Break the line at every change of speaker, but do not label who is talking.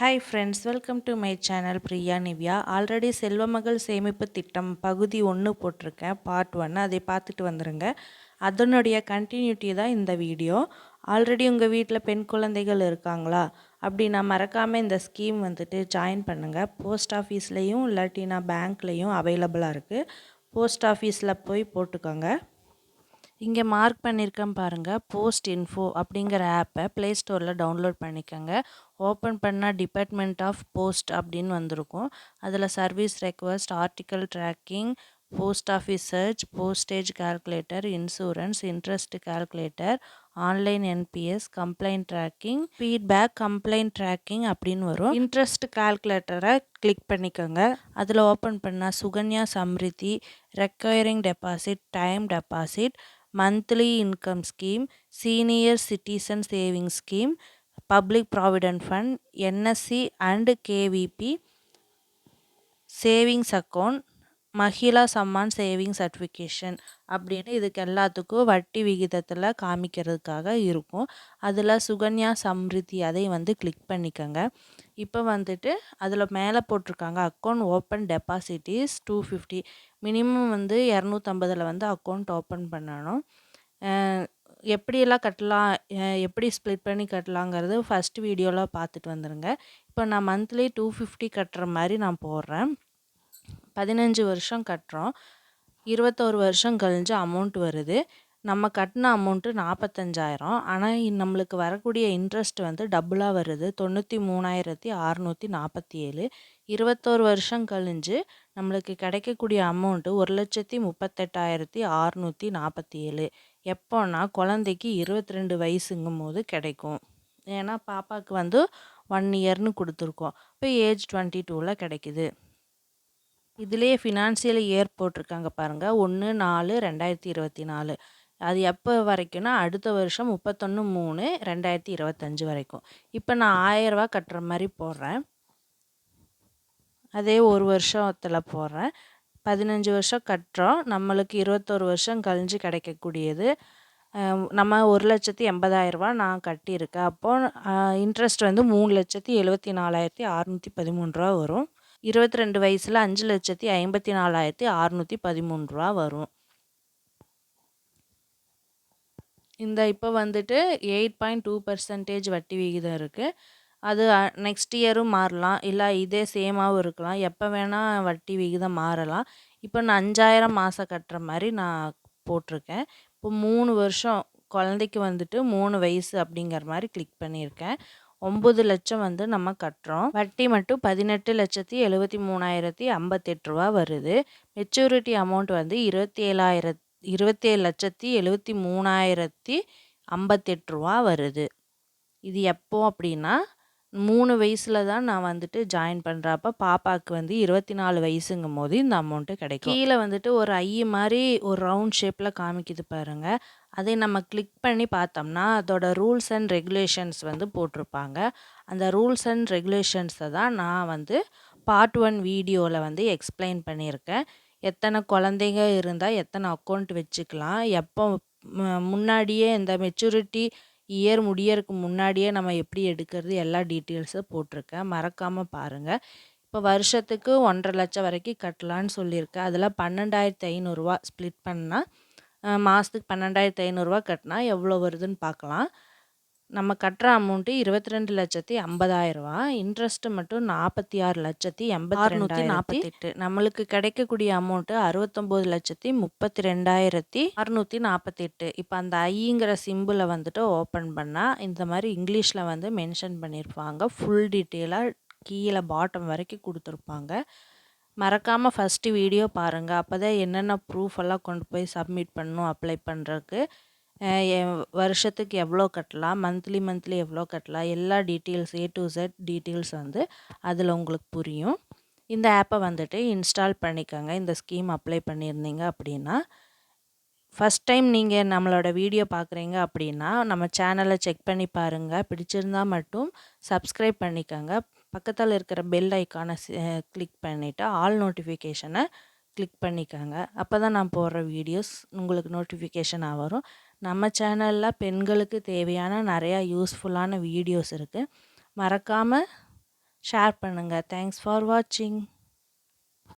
Hi friends welcome to my channel Priya Nivya already Selvamagal சேமிப்பு திட்டம் பகுதி ஒன்று போட்டிருக்கேன் பார்ட் ஒன் அதை பார்த்துட்டு வந்துடுங்க அதனுடைய கண்டினியூட்டி தான் இந்த வீடியோ ஆல்ரெடி உங்கள் வீட்டில் பெண் குழந்தைகள் இருக்காங்களா அப்படின்னா மறக்காமல் இந்த ஸ்கீம் வந்துட்டு ஜாயின் பண்ணுங்கள் போஸ்ட் ஆஃபீஸ்லேயும் இல்லாட்டினா பேங்க்லேயும் அவைலபிளாக இருக்குது போஸ்ட் ஆஃபீஸில் போய் போட்டுக்கோங்க இங்கே மார்க் பண்ணியிருக்கேன் பாருங்கள் போஸ்ட் இன்ஃபோ அப்படிங்கிற ஆப்பை ப்ளே ஸ்டோரில் டவுன்லோட் பண்ணிக்கோங்க. ஓப்பன் பண்ணால் டிபார்ட்மெண்ட் ஆஃப் போஸ்ட் அப்படின்னு வந்திருக்கும். அதில் service request article tracking post office search postage calculator insurance interest calculator online NPS complaint tracking feedback complaint tracking அப்படின்னு வரும். இன்ட்ரெஸ்ட் கால்குலேட்டரை கிளிக் பண்ணிக்கோங்க. அதில் ஓப்பன் பண்ணால் Sukanya Samriddhi recurring deposit time deposit monthly income scheme senior citizen saving scheme public provident fund NSC and KVP savings account Mahila Samman saving certification அப்படின்னு இதுக்கு எல்லாத்துக்கும் வட்டி விகிதத்தில் காமிக்கிறதுக்காக இருக்கும். அதில் சுகன்யா சம்ரித்தி அதை வந்து கிளிக் பண்ணிக்கோங்க. இப்போ வந்துட்டு அதில் மேலே போட்டிருக்காங்க account open deposit is two fifty minimum வந்து இரநூத்தம்பதில் வந்து அக்கௌண்ட் ஓப்பன் பண்ணணும். எப்படியெல்லாம் கட்டலாம் எப்படி ஸ்ப்ளிட் பண்ணி கட்டலாங்கிறது ஃபஸ்ட் வீடியோவில் பார்த்துட்டு வந்துடுங்க இப்போ நான் மந்த்லி டூ ஃபிஃப்டி கட்டுற மாதிரி நான் போடுறேன். பதினஞ்சு வருஷம் கட்டுறோம். இருபத்தோரு வருஷம் கழிஞ்சு அமௌண்ட் வருது. நம்ம கட்டின அமௌண்ட்டு நாற்பத்தஞ்சாயிரம் ஆனால் நம்மளுக்கு வரக்கூடிய இன்ட்ரெஸ்ட் வந்து டபுளாக வருது. தொண்ணூற்றி மூணாயிரத்தி அறநூற்றி நாற்பத்தி ஏழு இருபத்தோரு வருஷம் கழிஞ்சு நம்மளுக்கு கிடைக்கக்கூடிய அமௌண்ட்டு ஒரு லட்சத்தி முப்பத்தெட்டாயிரத்தி அறநூற்றி நாற்பத்தி ஏழு எப்போன்னா குழந்தைக்கு இருபத்தி ரெண்டு வயசுங்கும் போது கிடைக்கும். ஏன்னா பாப்பாவுக்கு வந்து ஒன் இயர்னு கொடுத்துருக்கோம். இப்போ ஏஜ் டுவெண்ட்டி டூவில் கிடைக்குது. இதுலேயே ஃபினான்சியல் இயர் போட்டிருக்காங்க பாருங்கள் ஒன்று நாலு ரெண்டாயிரத்தி இருபத்தி நாலு. அது எப்போ வரைக்கும்னா அடுத்த வருஷம் முப்பத்தொன்று மூணு ரெண்டாயிரத்தி இருபத்தஞ்சி வரைக்கும். இப்போ நான் ஆயரூவா கட்டுற மாதிரி போடுறேன். அதே ஒரு வருஷத்தில் போடுறேன். பதினஞ்சு வருஷம் கட்டுறோம். நம்மளுக்கு இருபத்தோரு வருஷம் கழிஞ்சு கிடைக்கக்கூடியது. நம்ம ஒரு லட்சத்தி எண்பதாயிரரூபா நான் கட்டியிருக்கேன். அப்போது இன்ட்ரெஸ்ட் வந்து மூணு லட்சத்தி எழுபத்தி நாலாயிரத்தி அறநூற்றி பதிமூணு ரூபா வரும். இருபத்தி ரெண்டு வயசில் அஞ்சு லட்சத்தி ஐம்பத்தி நாலாயிரத்தி அறநூற்றி பதிமூணு ரூபா வரும். இந்த இப்போ வந்துட்டு எயிட் பாயிண்ட் டூ பர்சன்டேஜ் வட்டி விகிதம் இருக்குது அது நெக்ஸ்ட் இயரும் மாறலாம். இல்லை இதே சேமாகவும் இருக்கலாம். எப்போ வேணால் வட்டி விகிதம் மாறலாம். இப்போ நான் அஞ்சாயிரம் மாதம் கட்டுற மாதிரி நான் போட்டிருக்கேன். இப்போ மூணு வருஷம் குழந்தைக்கு வந்துட்டு மூணு வயசு அப்படிங்கிற மாதிரி கிளிக் பண்ணியிருக்கேன். ஒம்பது லட்சம் வந்து நம்ம கட்டுறோம். வட்டி மட்டும் பதினெட்டு லட்சத்தி எழுபத்தி மூணாயிரத்தி ஐம்பத்தெட்டு ரூபா வருது. மெச்சூரிட்டி அமௌண்ட் வந்து இருபத்தி ஏழாயிரத் இருபத்தேழு லட்சத்தி எழுபத்தி மூணாயிரத்தி ஐம்பத்தெட்டு ரூபா வருது. இது எப்போ அப்படின்னா மூணு வயசில் தான் நான் வந்துட்டு ஜாயின் பண்ணுறப்ப பாப்பாவுக்கு வந்து இருபத்தி நாலு வயசுங்கும் போது இந்த அமௌண்ட்டு கிடைக்கும். கீழே வந்துட்டு ஒரு ஐ மாதிரி ஒரு ரவுண்ட் ஷேப்பில் காமிக்குது பாருங்கள் அதை நம்ம கிளிக் பண்ணி பார்த்தோம்னா அதோட ரூல்ஸ் அண்ட் ரெகுலேஷன்ஸ் வந்து போட்டிருப்பாங்க. அந்த ரூல்ஸ் அண்ட் ரெகுலேஷன்ஸை தான் நான் வந்து பார்ட் ஒன் வீடியோவில் வந்து எக்ஸ்பிளைன் பண்ணியிருக்கேன். எத்தனை குழந்தைங்க இருந்தால் எத்தனை அக்கௌண்ட் வச்சுக்கலாம். எப்போ முன்னாடியே இந்த மெச்சூரிட்டி இயர் முடியறதுக்கு முன்னாடியே நம்ம எப்படி எடுக்கிறது எல்லா டீட்டெயில்ஸும் போட்டிருக்கேன். மறக்காமல் பாருங்கள் இப்போ வருஷத்துக்கு ஒன்றரை லட்சம் வரைக்கும் கட்டலான்னு சொல்லியிருக்கேன். அதில் பன்னெண்டாயிரத்து ஐநூறுரூவா ஸ்ப்ளிட் பண்ணால் மாதத்துக்கு பன்னெண்டாயிரத்து ஐநூறுரூவா கட்டினா எவ்வளோ வருதுன்னு பார்க்கலாம். நம்ம கட்டுற அமௌண்ட்டு இருபத்தி ரெண்டு லட்சத்தி ஐம்பதாயிரரூவா இன்ட்ரெஸ்ட்டு மட்டும் நாற்பத்தி ஆறு லட்சத்தி எண்பத்தி ரெண்டாயிரத்தி நாற்பத்தெட்டு. நம்மளுக்கு கிடைக்கக்கூடிய அமௌண்ட்டு அறுபத்தொம்போது லட்சத்தி முப்பத்தி ரெண்டாயிரத்தி அறுநூற்றி நாற்பத்தெட்டு. இப்போ அந்த ஐங்கிற சிம்பிளை வந்துட்டு ஓப்பன் பண்ணால் இந்த மாதிரி இங்கிலீஷில் வந்து மென்ஷன் பண்ணியிருப்பாங்க ஃபுல் டீட்டெயிலாக கீழே பாட்டம் வரைக்கும் கொடுத்துருப்பாங்க. மறக்காமல் ஃபஸ்ட்டு வீடியோ பாருங்கள் அப்போ தான் என்னென்ன ப்ரூஃப் எல்லாம் கொண்டு போய் சப்மிட் பண்ணணும் அப்ளை பண்ணுறதுக்கு வருஷத்துக்கு எவ்வளோ கட்டலாம் மந்த்லி மந்த்லி எவ்வளோ கட்டலாம் எல்லா details A to Z details வந்து அதில் உங்களுக்கு புரியும். இந்த ஆப்பை வந்துட்டு இன்ஸ்டால் பண்ணிக்கோங்க. இந்த ஸ்கீம் அப்ளை பண்ணியிருந்தீங்க அப்படின்னா ஃபஸ்ட் டைம் நீங்கள் நம்மளோட வீடியோ பார்க்குறீங்க அப்படின்னா நம்ம சேனலை செக் பண்ணி பாருங்கள் பிடிச்சிருந்தால் மட்டும் சப்ஸ்கிரைப் பண்ணிக்கோங்க. பக்கத்தில் இருக்கிற பெல் ஐக்கானை கிளிக் பண்ணிவிட்டு ஆல் நோட்டிஃபிகேஷனை கிளிக் பண்ணிக்கோங்க. அப்போ தான் நான் போடுற வீடியோஸ் உங்களுக்கு நோட்டிஃபிகேஷனாக வரும். நம்ம சேனலில் பெண்களுக்கு தேவையான நிறையா யூஸ்ஃபுல்லான வீடியோஸ் இருக்குது மறக்காமல் ஷேர் பண்ணுங்கள் தேங்க்ஸ் ஃபார் வாட்சிங்